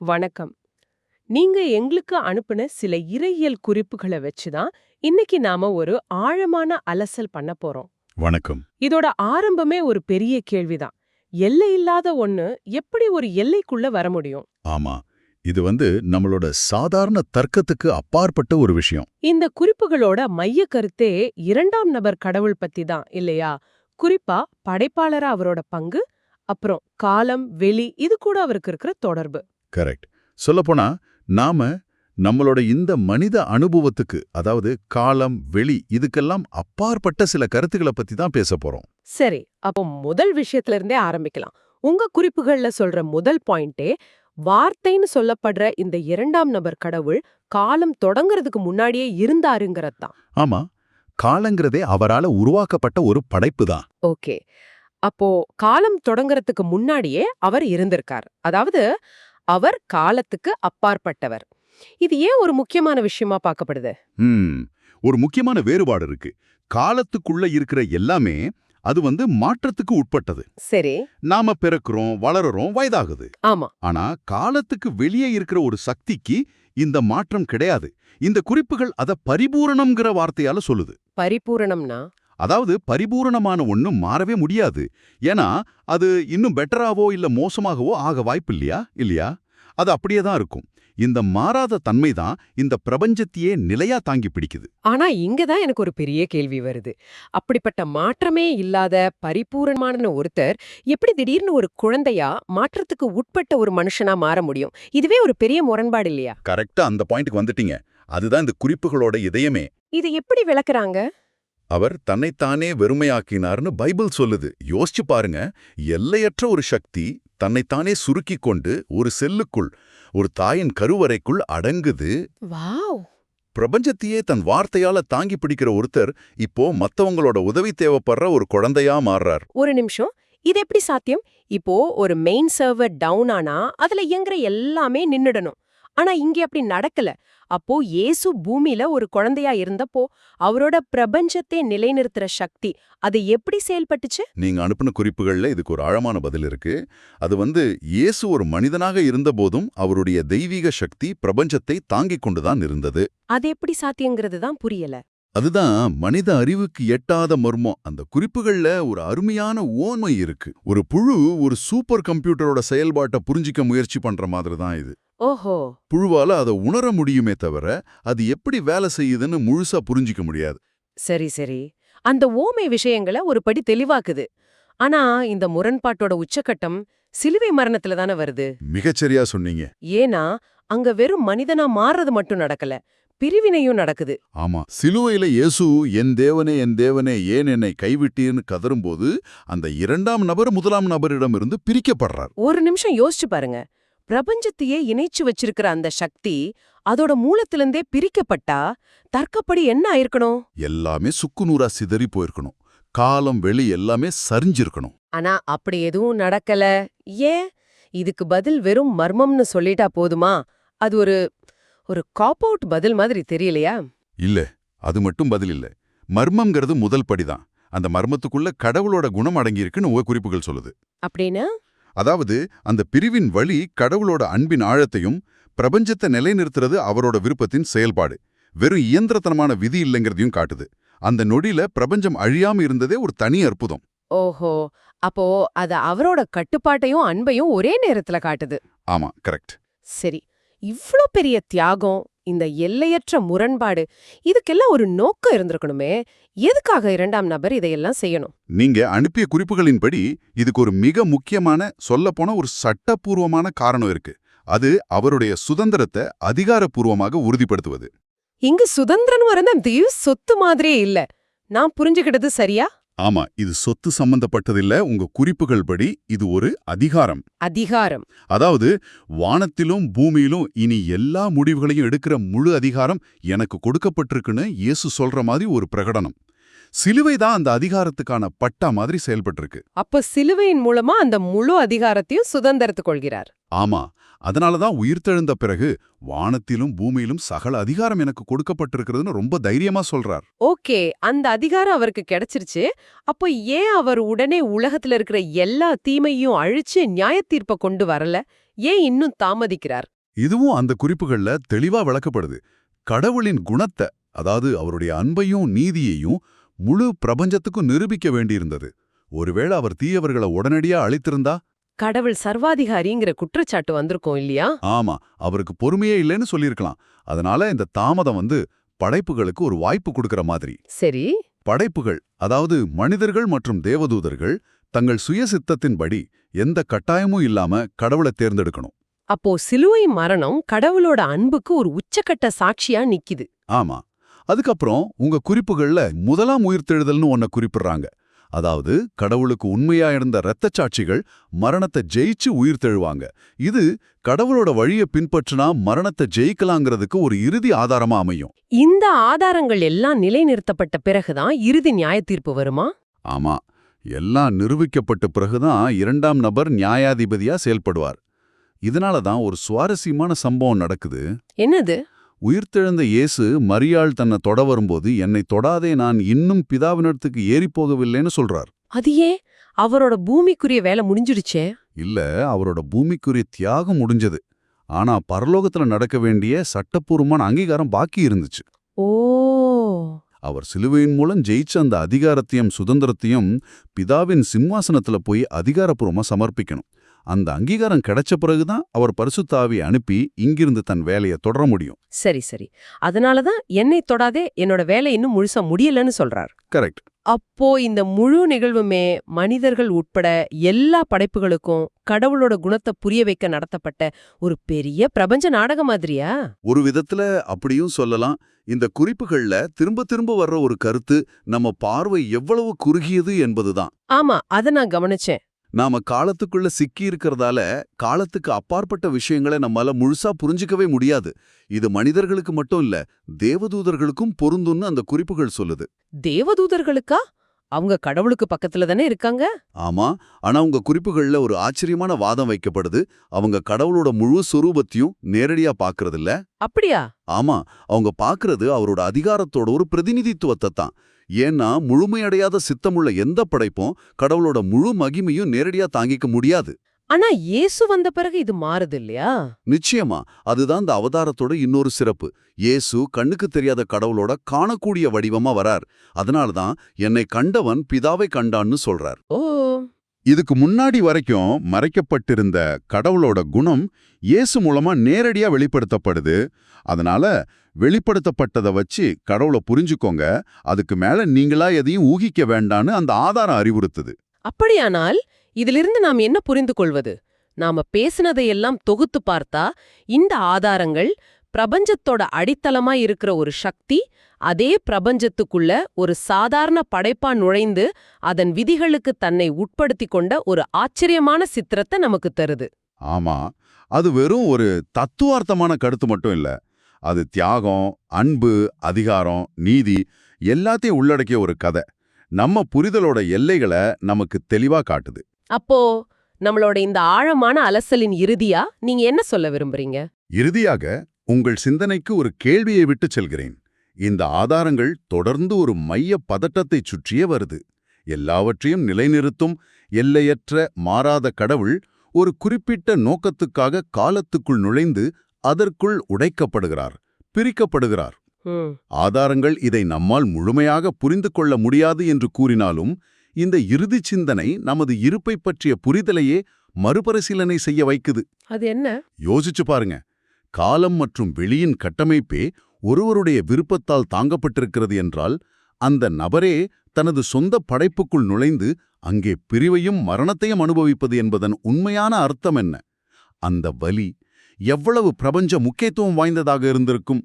வணக்கம். நீங்க எங்களுக்கு அனுப்புன சில இறையியல் குறிப்புகளை வச்சுதான் இன்னைக்கு நாம ஒரு ஆழமான அலசல் பண்ண போறோம். வணக்கம். இதோட ஆரம்பமே ஒரு பெரிய கேள்விதான். எல்லை இல்லாத ஒண்ணு எப்படி ஒரு எல்லைக்குள்ள வர முடியும்? ஆமா இது வந்து நம்மளோட சாதாரண தர்க்கத்துக்கு அப்பாற்பட்ட ஒரு விஷயம். இந்த குறிப்புகளோட மைய கருத்தே இரண்டாம் நபர் கடவுள் பத்தி தான் இல்லையா? குறிப்பா படைப்பாளரா அவரோட பங்கு அப்புறம் காலம் வெளி இது கூட அவருக்கு இருக்கிற தொடர்பு. கரெக்ட் சொல்லப்போனா நாம நம்மளோட இந்த மனித அனுபவத்துக்கு அதாவது காலம் வெளி இதுக்கெல்லாம் அப்பாற்பட்ட சில கருத்துக்களை பத்தி தான் பேச போறோம். சரி அப்போ முதல் விஷயத்துல இருந்தே ஆரம்பிக்கலாம். உங்க குறிப்புகள்ல சொல்ற முதல் பாயிண்டே வார்த்தைன்னு சொல்லப்படுற இந்த இரண்டாம் நபர் கடவுள் காலம் தொடங்குறதுக்கு முன்னாடியே இருந்தாருங்கிறது தான். ஆமா காலங்கிறதே அவரால உருவாக்கப்பட்ட ஒரு படைப்பு தான். ஓகே. அப்போ காலம் தொடங்குறதுக்கு முன்னாடியே அவர் இருந்திருக்கார். அதாவது அவர் காலத்துக்கு அப்பாற்பட்டவர். இது ஏன் ஒரு முக்கியமான விஷயமா பார்க்கப்படுது? ஒரு முக்கியமான வேறுபாடு இருக்கு. காலத்துக்குள்ள இருக்கிற எல்லாமே அது வந்து மாற்றத்துக்கு உட்பட்டது. சரி. நாம பிறக்கிறோம் வளருறோம் வயதாகுது. ஆமா. ஆனா காலத்துக்கு வெளியே இருக்கிற ஒரு சக்திக்கு இந்த மாற்றம் கிடையாது. இந்த குறிப்புகள் அத பரிபூரணம்ங்கிற வார்த்தையால சொல்லுது. பரிபூரணம்னா? அதாவது பரிபூரணமான ஒண்ணும் மாறவே முடியாது. ஏன்னா அது இன்னும் பெட்டராவோ இல்ல மோசமாகவோ ஆக வாய்ப்பு இல்லையா இல்லையா? அது அப்படியே தான் இருக்கும். இந்த மாறாத தன்மை தான் இந்த பிரபஞ்சத்தையே நிலையா தாங்கி பிடிக்குது. ஆனா இங்கதான் எனக்கு ஒரு பெரிய கேள்வி வருது. அப்படிப்பட்ட மாற்றமே இல்லாத பரிபூரணமான ஒருத்தர் எப்படி திடீர்னு ஒரு குழந்தையா மாற்றத்துக்கு உட்பட்ட ஒரு மனுஷனா மாற முடியும்? இதுவே ஒரு பெரிய முரண்பாடு இல்லையா? கரெக்டா அந்த பாயிண்ட்க்கு வந்துட்டீங்க. அதுதான் இந்த குறிப்புகளோட இதயமே. இது எப்படி விளக்குறாங்க? அவர் தன்னைத்தானே வெறுமையாக்கினார்னு பைபிள் சொல்லுது. யோசிச்சு பாருங்க. எல்லையற்ற ஒரு சக்தி தன்னைத்தானே சுருக்கிக் கொண்டு ஒரு செல்லுக்குள் ஒரு தாயின் கருவறைக்குள் அடங்குது. வாவ்! பிரபஞ்சத்தையே தன் வார்த்தையால தாங்கி பிடிக்கிற ஒருத்தர் இப்போ மத்தவங்களோட உதவி தேவைப்படுற ஒரு குழந்தையா மாறுறார். ஒரு நிமிஷம். இது எப்படி சாத்தியம்? இப்போ ஒரு மெயின் சர்வர் டவுன் ஆனா அதுல இயங்குற எல்லாமே நின்னுடணும். ஆனா இங்க அப்படி நடக்கல. அப்போ இயேசு பூமியில ஒரு குழந்தையா இருந்தப்போ அவரோட பிரபஞ்சத்தை நிலைநிறுத்துற சக்தி அது எப்படி செயல்பட்டுச்சு? நீங்க அனுப்பின குறிப்புகள்ல இதுக்கு ஒரு ஆழமான பதில் இருக்கு. அது வந்து இயேசு ஒரு மனிதனாக இருந்தபோதும் அவருடைய தெய்வீக சக்தி பிரபஞ்சத்தை தாங்கிக் கொண்டுதான் இருந்தது. அது எப்படி சாத்தியங்கிறது தான் புரியல. அதுதான் மனித அறிவுக்கு எட்டாத மர்மம். அந்த குறிப்புகள்ல ஒரு அருமையான ஓமை இருக்கு. ஒரு புழு ஒரு சூப்பர் கம்ப்யூட்டரோட செயல்பாட்டை புரிஞ்சிக்க முயற்சி பண்ற மாதிரி தான் இது. ஓஹோ. புழுவால அதை உணர முடியுமே தவிர அது எப்படி வேலை செய்யுதுன்னு முழுசா புரிஞ்சிக்க முடியாது. சரி சரி. அந்த ஓமை விஷயங்களை ஒரு படி தெளிவாக்குது. ஆனா இந்த முரண்பாட்டோட உச்சக்கட்டம் சிலுவை மரணத்துல தானே வருது? மிகச்சரியா சொன்னீங்க. ஏன்னா அங்க வெறும் மனிதனா மாறுறது மட்டும் நடக்கல பிரிவினையும் நடக்குது. ஆமா. சிலுவையில இயேசு என் தேவனே என் தேவனே ஏன் என்னை கைவிட்டீர்னு கதறும்போது அந்த இரண்டாம் நபர் முதலாம் நபரிடமிருந்து பிரிக்கப்படுறார். ஒரு நிமிஷம் யோசிச்சு பாருங்க. பிரபஞ்சத்தையே இணைச்சு வச்சிருக்கிற அந்த சக்தி அதோட மூலத்திலிருந்தே பிரிக்கப்பட்டா தர்க்கப்படி என்ன ஆயிருக்கணும்? எல்லாமே சுக்குநூறா சிதறி போயிருக்கணும். காலம் வெளி எல்லாமே சரிஞ்சிருக்கணும். ஆனா அப்படி எதுவும் நடக்கல. ஏன்? இதுக்கு பதில் வெறும் மர்மம்னு சொல்லிட்டா போதுமா? அது ஒரு ஒரு காப் அவுட் பதில் மாதிரி தெரியலையா? இல்ல அது மட்டும் பதில் இல்ல. மர்மம்ங்கிறது முதல் படிதான். அந்த மர்மத்துக்குள்ள கடவுளோட குணம் அடங்கியிருக்குன்னு குறிப்புகள் சொல்லுது. அப்படின்னா? அதாவது அந்த பிரிவின் வழி கடவுளோட அன்பின் ஆழத்தையும் பிரபஞ்சத்தை நிலைநிறுத்துறது அவரோட விருப்பத்தின் செயல்பாடு. வெறும் இயந்திரத்தனமான விதி இல்லைங்கிறதையும் காட்டுது. அந்த நொடியில பிரபஞ்சம் அழியாம இருந்ததே ஒரு தனி அற்புதம். ஓஹோ! அப்போ அது அவரோட கட்டுப்பாட்டையும் அன்பையும் ஒரே நேரத்துல காட்டுது. ஆமா கரெக்ட். சரி. இவ்ளோ பெரிய தியாகம் இந்த எல்லையற்ற முரண்பாடு இதுக்கெல்லாம் ஒரு நோக்கம் இருந்திருக்கணுமே. எதுக்காக இரண்டாம் நபர் இதையெல்லாம் செய்யணும்? நீங்க அனுப்பிய குறிப்புகளின்படி இதுக்கு ஒரு மிக முக்கியமான சொல்லப்போன ஒரு சட்டப்பூர்வமான காரணம் இருக்கு. அது அவருடைய சுதந்திரத்தை அதிகாரப்பூர்வமாக உறுதிப்படுத்துவது. இங்கு சுதந்திரன் வரந்த தீவு சொத்து மாதிரியே இல்ல. நான் புரிஞ்சுக்கிட்டது சரியா? ஆமா இது சொத்து சம்பந்தப்பட்டதில்ல. உங்க குறிப்புகள் படி இது ஒரு அதிகாரம். அதிகாரம். அதாவது வானத்திலும் பூமியிலும் இனி எல்லா முடிவுகளையும் எடுக்கிற முழு அதிகாரம் எனக்கு கொடுக்கப்பட்டிருக்குன்னு இயேசு சொல்ற மாதிரி ஒரு பிரகடனம். சிலுவை தான் அந்த அதிகாரத்துக்கான பட்டா மாதிரி செயல்பட்டிருக்கு. அப்ப சிலுவையின் மூலமா அந்த முழு அதிகாரத்தையும் சுதந்திரத்து கொள்கிறார். ஆமா அதனாலதான் உயிர்த்தெழுந்த பிறகு வானத்திலும் பூமியிலும் சகல அதிகாரம் எனக்கு கொடுக்கப்பட்டிருக்கிறதுன்னு ரொம்ப தைரியமா சொல்றார். ஓகே அந்த அதிகாரம் அவருக்கு கிடைச்சிருச்சு. அப்போ ஏன் அவர் உடனே உலகத்துல இருக்கிற எல்லா தீமையும் அழிச்சு நியாயத்தீர்ப்ப கொண்டு வரல? ஏன் இன்னும் தாமதிக்கிறார்? இதுவும் அந்த குறிப்புகள்ல தெளிவா விளக்கப்படுது. கடவுளின் குணத்தை அதாவது அவருடைய அன்பையும் நீதியையும் முழு பிரபஞ்சத்துக்கும் நிரூபிக்க வேண்டியிருந்தது. ஒருவேளை அவர் தீயவர்களை உடனடியா அழித்திருந்தா? கடவுள் சர்வாதிகாரிங்கிற குற்றச்சாட்டு வந்திருக்கும் இல்லையா? ஆமா அவருக்கு பொறுமையே இல்லைன்னு சொல்லியிருக்கலாம். அதனால இந்த தாமதம் வந்து படைப்புகளுக்கு ஒரு வாய்ப்பு கொடுக்கற மாதிரி. சரி. படைப்புகள் அதாவது மனிதர்கள் மற்றும் தேவதூதர்கள் தங்கள் சுயசித்தத்தின்படி எந்த கட்டாயமும் இல்லாம கடவுளை தேர்ந்தெடுக்கணும். அப்போ சிலுவை மரணம் கடவுளோட அன்புக்கு ஒரு உச்சக்கட்ட சாட்சியா நிக்குது. ஆமா. அதுக்கப்புறம் உங்க குறிப்புகள்ல முதலாம் உயிர்த்தெழுதல்னு ஒன்ன குறிப்பிடுறாங்க. அதாவது கடவுளுக்கு உண்மையா இருந்த இரத்தச் சாட்சிகள் மரணத்தை ஜெயிச்சு உயிர்த்தெழுவாங்க இது கடவுளோட வழியை பின்பற்றினா மரணத்தை ஜெயிக்கலாங்கிறதுக்கு ஒரு இறுதி ஆதாரமா அமையும். இந்த ஆதாரங்கள் எல்லாம் நிலைநிறுத்தப்பட்ட பிறகுதான் இறுதி நியாய தீர்ப்பு வருமா? ஆமா. எல்லாம் நிரூபிக்கப்பட்ட பிறகுதான் இரண்டாம் நபர் நியாயாதிபதியா செயல்படுவார். இதனால தான் ஒரு சுவாரஸ்யமான சம்பவம் நடக்குது. என்னது? உயிர்த்தெழுந்த இயேசு மரியாள் தன்னை தொட வரும்போது என்னை தொடாதே நான் இன்னும் பிதாவினிடத்துக்கு ஏறிப் போகவில்லைன்னு சொல்றார். அது ஏன்? அவரோட பூமிக்குரிய வேலை முடிஞ்சிடுச்சே. இல்ல அவரோட பூமிக்குரிய தியாகம் முடிஞ்சது. ஆனா பரலோகத்துல நடக்க வேண்டிய சட்டப்பூர்வமான அங்கீகாரம் பாக்கி இருந்துச்சு. ஓ. அவர் சிலுவையின் மூலம் ஜெயிச்ச அந்த அதிகாரத்தையும் சுதந்திரத்தையும் பிதாவின் சிம்மாசனத்துல போய் அதிகாரப்பூர்வமா சமர்ப்பிக்கணும். அந்த அங்கீகாரம் கிடைச்ச பிறகுதான் அவர் பரிசுத்தாவி அனுப்பி இங்கிருந்து தன் வேலையை தொடர முடியும். சரி சரி. அதனாலதான் என்னை தொடாதே என்னோட வேலை இன்னும் முழுசா முடியலன்னு சொல்றார். கரெக்ட் அப்போ இந்த முழு நிகழ்வுமே மனிதர்கள் உட்பட எல்லா படைப்புகளுக்கும் கடவுளோட குணத்தை புரிய வைக்க நடத்தப்பட்ட ஒரு பெரிய பிரபஞ்ச நாடகம் மாதிரியா? ஒரு விதத்துல அப்படியும் சொல்லலாம். இந்த குறிப்புகள்ல திரும்ப திரும்ப வர்ற ஒரு கருத்து நம்ம பார்வை எவ்வளவு குறுகியது என்பதுதான். ஆமா அத நான் கவனிச்சேன். நாம காலத்துக்குள்ள சிக்கி இருக்கிறதால காலத்துக்கு அப்பாற்பட்ட விஷயங்களை நம்மால முழுசா புரிஞ்சிக்கவே முடியாது. இது மனிதர்களுக்கு மட்டும் இல்ல தேவதூதர்களுக்கும் பொருந்தும்னு அந்த குறிப்புகள் சொல்லுது. தேவதூதர்களுக்கா? அவங்க கடவுளுக்கு பக்கத்துல தானே இருக்காங்க? ஆமா. ஆனா உங்க குறிப்புகள்ல ஒரு ஆச்சரியமான வாதம் வைக்கப்படுது. அவங்க கடவுளோட முழு சொரூபத்தையும் நேரடியா பாக்குறதில்ல. அப்படியா? ஆமா. அவங்க பாக்குறது அவரோட அதிகாரத்தோட ஒரு பிரதிநிதித்துவத்தை தான். ஏன்னா முழுமையடையாத சித்தமுள்ள எந்த படைப்பும் கடவுளோட முழு மகிமையும் நேரடியா தாங்கிக்க முடியாது. ஆனா இயேசு வந்த பிறகு இது மாறுது இல்லையா நிச்சயமா. அதுதான் இந்த அவதாரத்தோட இன்னொரு சிறப்பு. இயேசு கண்ணுக்கு தெரியாத கடவுளோட காணக்கூடிய வடிவமா வரார். அதனாலதான் என்னை கண்டவன் பிதாவை கண்டான்னு சொல்றார். ஓ. இதுக்கு முன்னாடி வரைக்கும் மறைக்கப்பட்டிருந்த கடவுளோட குணம் இயேசு மூலமா நேரடியா வெளிப்படுத்தப்படுது. அதனால வெளிப்படுத்தப்பட்டதை வச்சு கடவுளை புரிஞ்சுக்கோங்க. அதுக்கு மேல நீங்களா எதையும் ஊகிக்க வேண்டான்னு அந்த ஆதாரம் அறிவுறுத்துது. அப்படியானால் இதிலிருந்து நாம் என்ன புரிந்து கொள்வது நாம பேசினதையெல்லாம் தொகுத்து பார்த்தா இந்த ஆதாரங்கள் பிரபஞ்சத்தோட அடித்தளமா இருக்கிற ஒரு சக்தி அதே பிரபஞ்சத்துக்குள்ள ஒரு சாதாரண படைப்பா நுழைந்து அதன் விதிகளுக்கு தன்னை உட்படுத்தி கொண்ட ஒரு ஆச்சரியமான சித்திரத்தை நமக்கு தருது. ஆமா அது வெறும் ஒரு தத்துவார்த்தமான கருத்து மட்டும் இல்ல. அது தியாகம் அன்பு அதிகாரம் நீதி எல்லாத்தையும் உள்ளடக்கிய ஒரு கதை. நம்ம புரிதலோட எல்லைகளை நமக்கு தெளிவா காட்டுது. அப்போ நம்மளோட இந்த ஆழமான அலசலின் இறுதியா நீங்க என்ன சொல்ல விரும்புறீங்க? இறுதியாக உங்கள் சிந்தனைக்கு ஒரு கேள்வியை விட்டு செல்கிறேன். இந்த ஆதாரங்கள் தொடர்ந்து ஒரு மைய பதட்டத்தைச் சுற்றியே வருது. எல்லாவற்றையும் நிலைநிறுத்தும் எல்லையற்ற மாறாத கடவுள் ஒரு குறிப்பிட்ட நோக்கத்துக்காக காலத்துக்குள் நுழைந்து அதற்குள் உடைக்கப்படுகிறார் பிரிக்கப்படுகிறார். ஆதாரங்கள் இதை நம்மால் முழுமையாக புரிந்து கொள்ள முடியாது என்று கூறினாலும் இந்த இறுதிச் சிந்தனை நமது இருப்பை பற்றிய புரிதலையே மறுபரிசீலனை செய்ய வைக்குது. அது என்ன? யோசிச்சு பாருங்க. காலம் மற்றும் வெளியின் கட்டமைப்பே ஒருவருடைய விருப்பத்தால் தாங்கப்பட்டிருக்கிறது என்றால் அந்த நபரே தனது சொந்த படைப்புக்குள் நுழைந்து அங்கே பிரிவையும் மரணத்தையும் அனுபவிப்பது என்பதன் உண்மையான அர்த்தம் என்ன? அந்த வலி எவ்வளவு பிரபஞ்ச முக்கியத்துவம் வாய்ந்ததாக இருந்திருக்கும்?